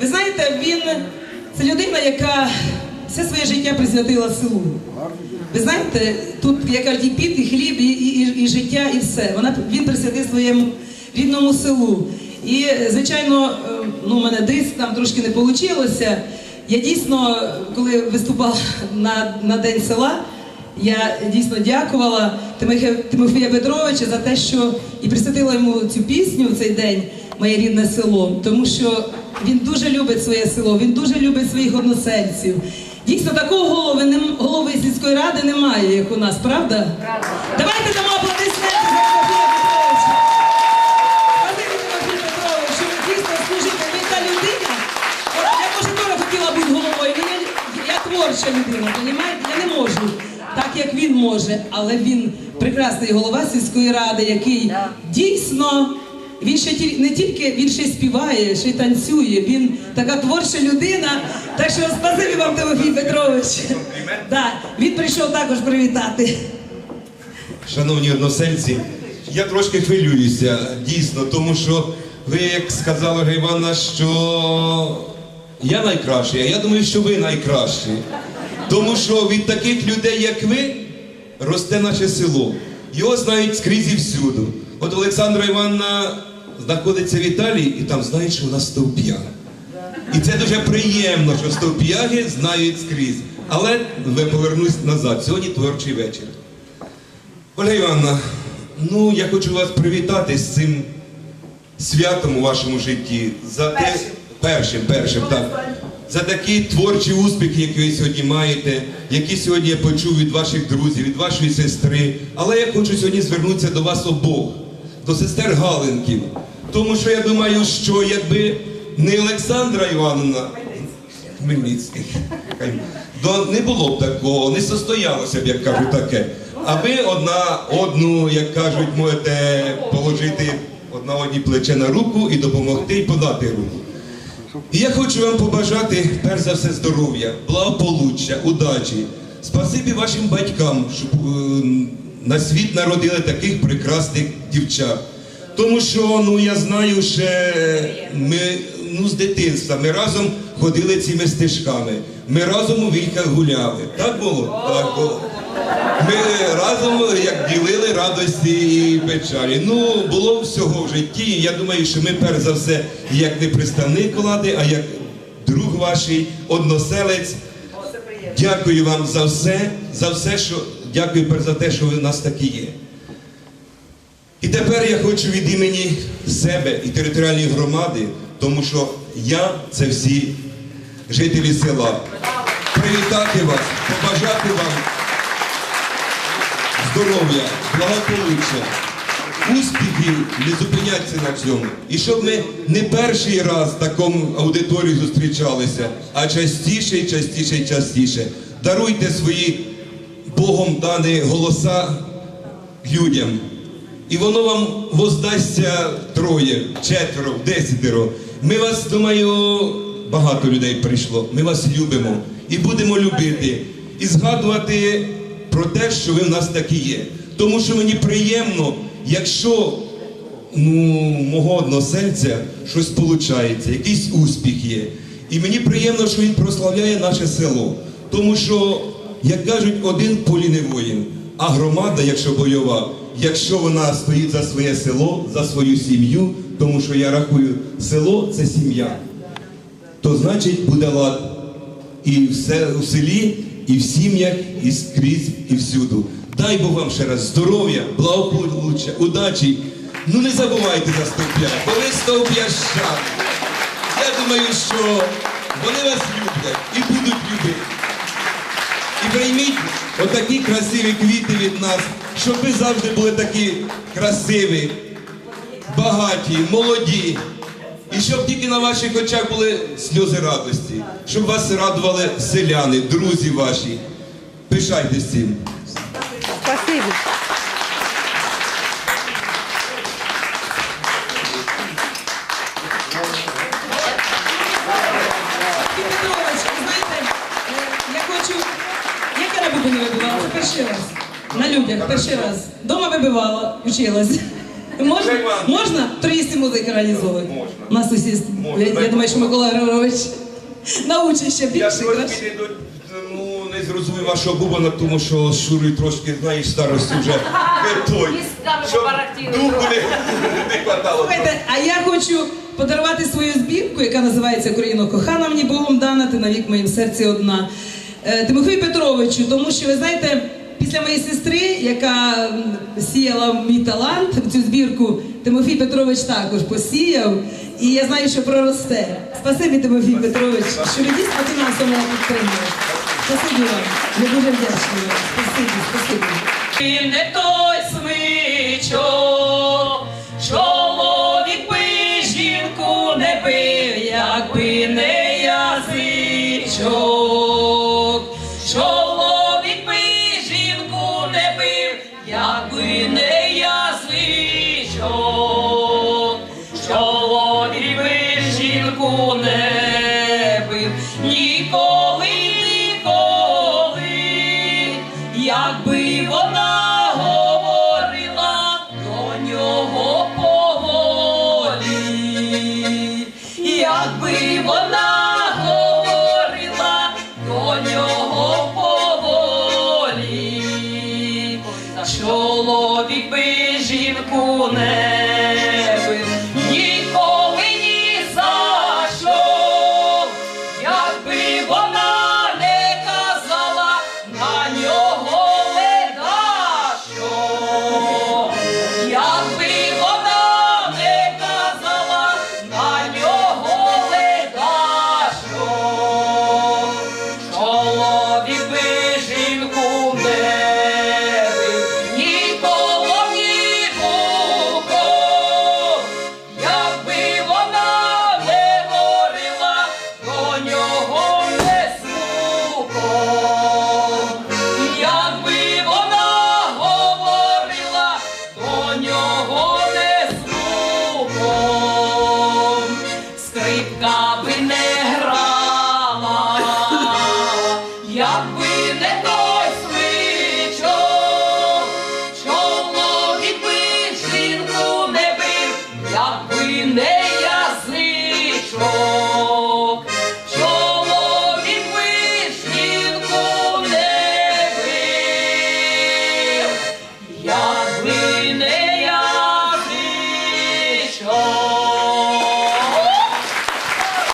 Ви знаєте, він це людина, яка все своє життя присвятила селу. Ви знаєте, тут я кажу, і піт, і хліб, і, і, і, і життя, і все. Вона він присвятив своєму рідному селу. І звичайно, е, ну, мене диск там трошки не вийшло. Я дійсно, коли виступала на, на День села, я дійсно дякувала Тимофія Петровича за те, що і присвятила йому цю пісню в цей день, моє рідне село, тому що він дуже любить своє село, він дуже любить своїх односельців. Дійсно, такого голови, нем- голови сільської ради немає, як у нас, правда? Давайте дамо аплодисменти за Тимофія Петровича. Спасибі, Тимофій Петрович, що ви дійсно служите. Він та людина. Я може теж хотіла бути головою. я творча людина, розумієте? Я не можу. Так як він може, але він прекрасний голова сільської ради, який дійсно він ще не тільки він ще співає, ще й танцює. Він така творча людина. Так що спасибі вам, Тимофій Петрович. Да, він прийшов також привітати. Шановні односельці, я трошки хвилююся, дійсно, тому що ви, як сказала Івановна, що я найкращий, а я думаю, що ви найкращі. Тому що від таких людей, як ви, росте наше село. Його знають скрізь і всюду. От Олександра Івановна знаходиться в Італії і там знають, що вона стовп'я. І це дуже приємно, що стовп'яги знають скрізь. Але ви повернусь назад. Сьогодні творчий вечір. Ольга Івановна, ну я хочу вас привітати з цим святом у вашому житті. За те, першим, першим, так. За такі творчі успіхи, які ви сьогодні маєте, які сьогодні я почув від ваших друзів, від вашої сестри. Але я хочу сьогодні звернутися до вас обох, до сестер Галенків. Тому що я думаю, що якби не Олександра Івановна, Хмельницьких. То не було б такого, не состоялося б, як кажуть, таке. А ви одна одну, як кажуть, можете положити одна одній плече на руку і допомогти і подати руку. І я хочу вам побажати, перш за все, здоров'я, благополуччя, удачі. Спасибі вашим батькам, що е, на світ народили таких прекрасних дівчат. Тому що ну я знаю, ще ми ну, з дитинства ми разом ходили цими стежками. Ми разом у війках гуляли. Так було? Так було. Ми разом як ділили радості і печалі. Ну, було всього в житті. Я думаю, що ми перш за все, як не представник влади, а як друг ваш, односелець. Дякую вам за все, за все, що дякую перш за те, що ви в нас такі є. І тепер я хочу від імені себе і територіальної громади, тому що я це всі жителі села. Привітати вас, побажати вам здоров'я, благополуччя, успіхів, не зупинятися на цьому. І щоб ми не перший раз в такому аудиторії зустрічалися, а частіше, частіше, частіше. Даруйте свої Богом дані голоса людям. І воно вам воздасться троє, четверо, десятеро. Ми вас, думаю, багато людей прийшло. Ми вас любимо і будемо любити, і згадувати про те, що ви в нас такі є. Тому що мені приємно, якщо ну, мого односельця щось виходить, якийсь успіх є. І мені приємно, що він прославляє наше село. Тому що, як кажуть, один полі не воїн, а громада, якщо бойова, якщо вона стоїть за своє село, за свою сім'ю, тому що я рахую, село це сім'я, то значить буде лад і все у селі, і в сім'ях, і скрізь, і всюду. Дай Бог вам ще раз здоров'я, благополуччя, удачі. Ну не забувайте за стовп'я, бо ви стовп'ящани. Я думаю, що вони вас люблять і будуть любити. І прийміть отакі красиві квіти від нас, щоб ви завжди були такі красиві, багаті, молоді. І щоб тільки на ваших очах були сльози радості, щоб вас радували селяни, друзі ваші. Пишайтесь цим. Спасибо. Сергій Петрович, ви знаєте, е, я хочу. На бубу не вибивала? Перший раз. На людях, перший раз. Дома вибивала, вчилась. Можна? Можна? Троїсті музики організовувати? Можна. У нас усі, Можна. я, я думаю, що Микола Григорович научить ще Я більше. трошки не, до- ну, не зрозумів вашого бубона, тому що з Шурою трошки, знаєш, старості вже не той. Місцями Щоб побарахтіли духу не, не хватало. Слухайте, а я хочу подарувати свою збірку, яка називається Україно кохана мені Богом дана, ти навік в моїм серці одна. Е, Тимофію Петровичу, тому що ви знаєте, після моєї сестри, яка сіяла мій талант в цю збірку, Тимофій Петрович також посіяв, і я знаю, що проросте. Спасибі, Тимофій Петрович, що ви дійсно фінансово мене підтримуєте. Спасибі вам. Я дуже вдячна вам. Спасибі, спасибі. Ти не той смичок, joy.